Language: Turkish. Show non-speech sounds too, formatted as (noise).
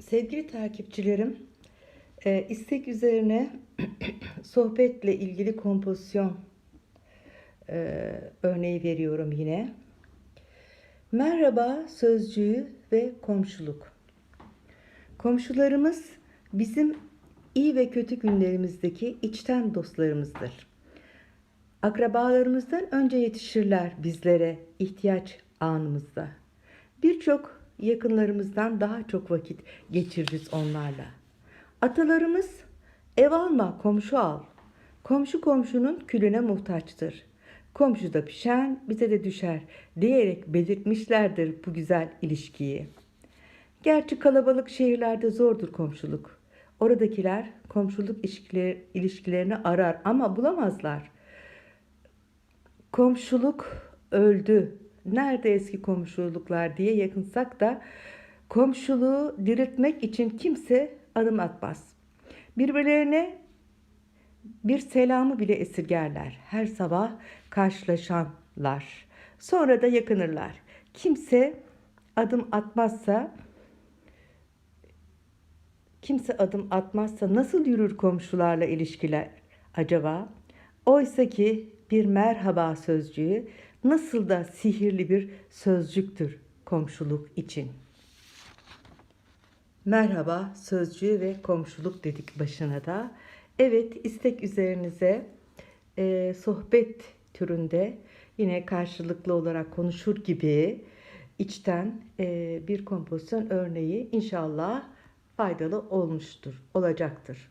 Sevgili takipçilerim, e, istek üzerine (clears throat) sohbetle ilgili kompozisyon e, örneği veriyorum yine. Merhaba sözcüğü ve komşuluk. Komşularımız bizim iyi ve kötü günlerimizdeki içten dostlarımızdır. Akrabalarımızdan önce yetişirler bizlere ihtiyaç anımızda. Birçok yakınlarımızdan daha çok vakit geçiririz onlarla. Atalarımız ev alma komşu al. Komşu komşunun külüne muhtaçtır. Komşuda pişen bize de düşer diyerek belirtmişlerdir bu güzel ilişkiyi. Gerçi kalabalık şehirlerde zordur komşuluk. Oradakiler komşuluk ilişkileri- ilişkilerini arar ama bulamazlar. Komşuluk öldü. Nerede eski komşuluklar diye yakınsak da komşuluğu diriltmek için kimse adım atmaz. Birbirlerine bir selamı bile esirgerler. Her sabah karşılaşanlar. Sonra da yakınırlar. Kimse adım atmazsa kimse adım atmazsa nasıl yürür komşularla ilişkiler acaba? Oysa ki bir merhaba sözcüğü nasıl da sihirli bir sözcüktür komşuluk için. Merhaba sözcüğü ve komşuluk dedik başına da. Evet istek üzerinize e, sohbet türünde yine karşılıklı olarak konuşur gibi içten e, bir kompozisyon örneği inşallah faydalı olmuştur, olacaktır.